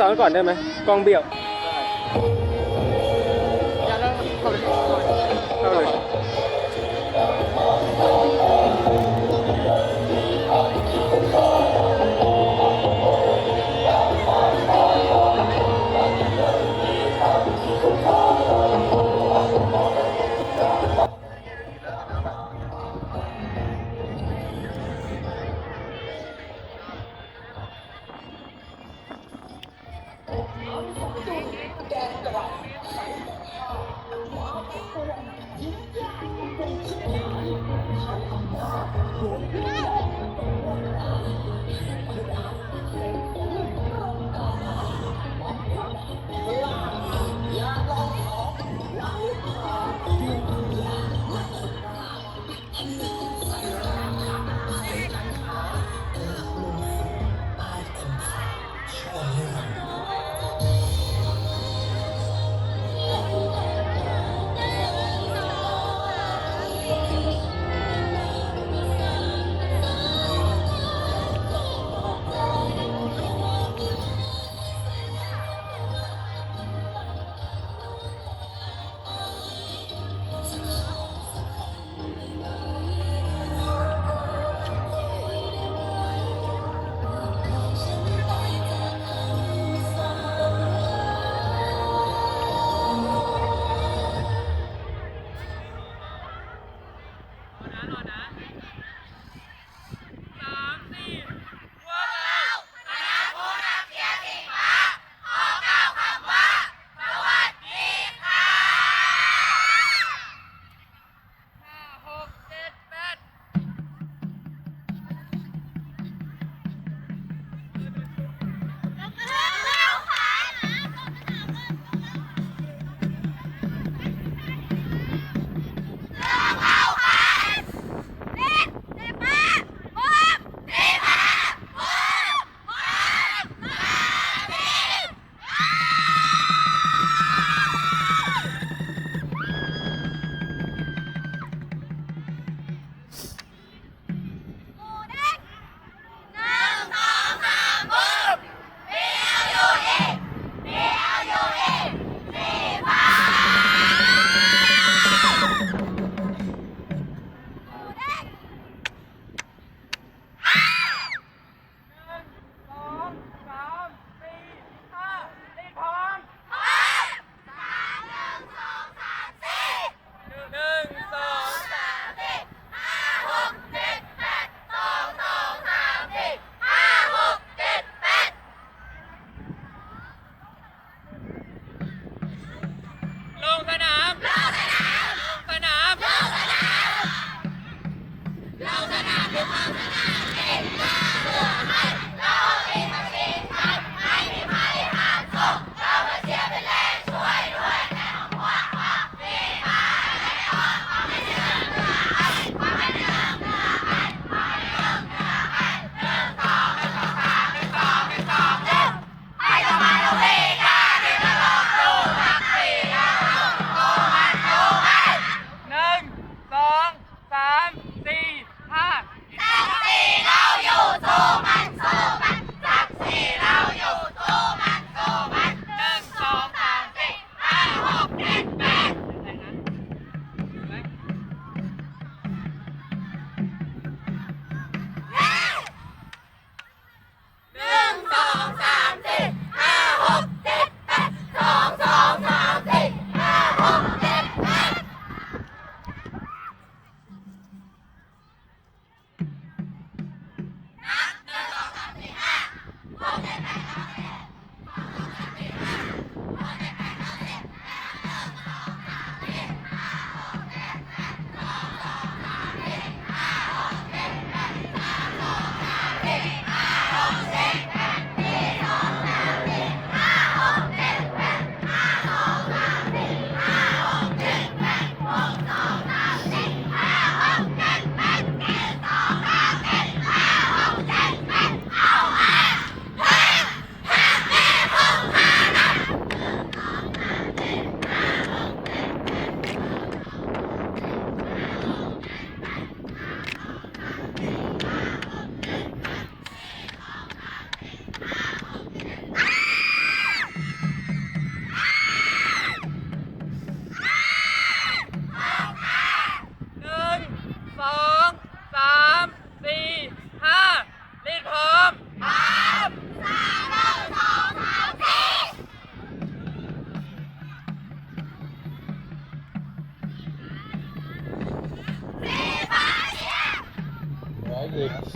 สองก่อนได้ไหมกล้องเบี้ยวอย่าแล้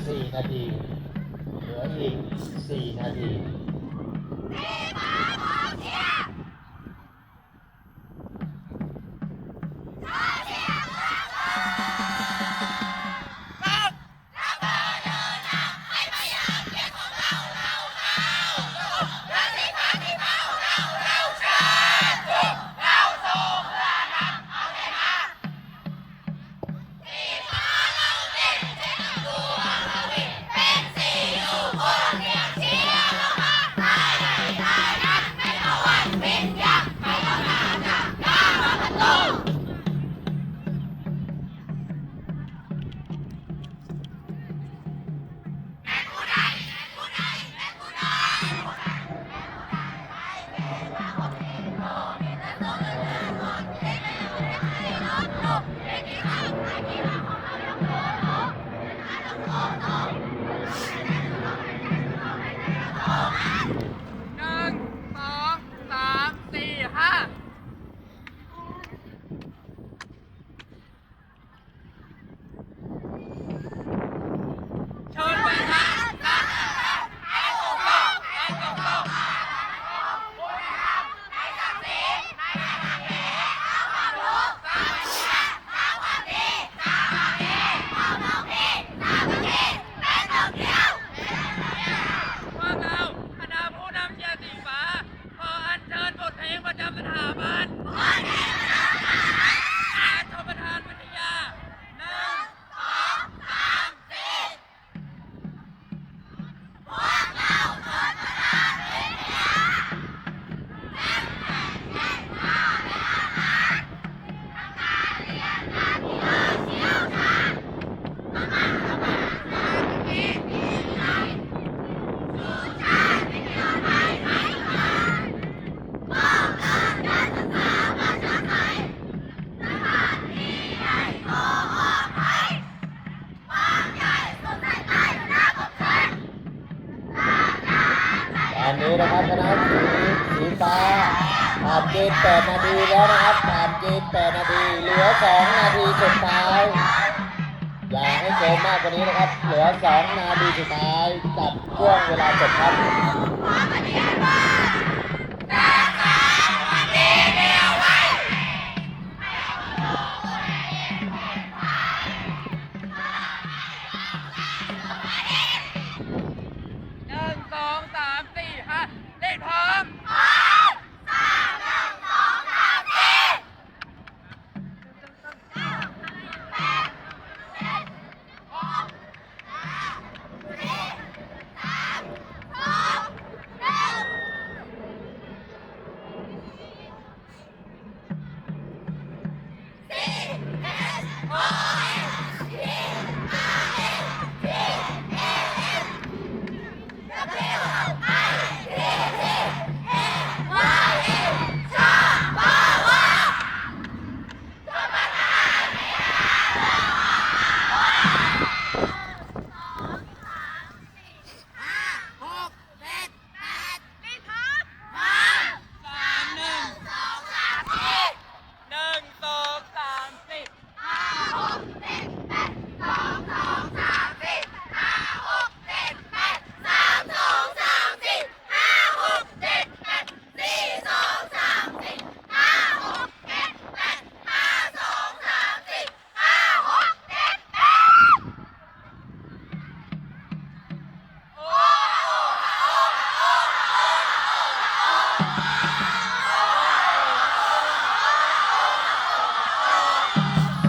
14 นาที เหลืออีก 4 นาที นะครับชนะสีสีฟ้าผ่านเกมแปดนาทีแล้วนะครับผ่านเกมแปดนาที เหลือสองนาทีสุดท้ายอย่าให้เกินมากกว่านี้นะครับ เหลือสองนาทีสุดท้ายจับช่วงเวลาจบครับ ส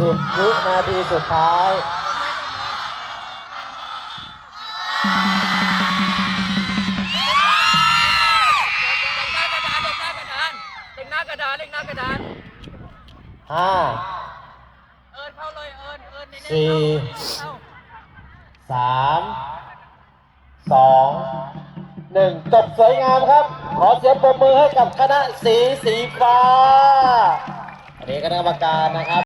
10วินาทีสุดท้าย เล็งหน้ากระดานเล็งหน้ากระดานเล็งหน้ากระดานเล็งหน้ากระดาน5เอิญเข้าเลยเอิญเอิญในสี่เข้าสามสองหนึ่งจบสวยงามครับ ขอเสียงปรบมือให้กับคณะสีสีฟ้าอันนี้คณะกรรมการนะครับ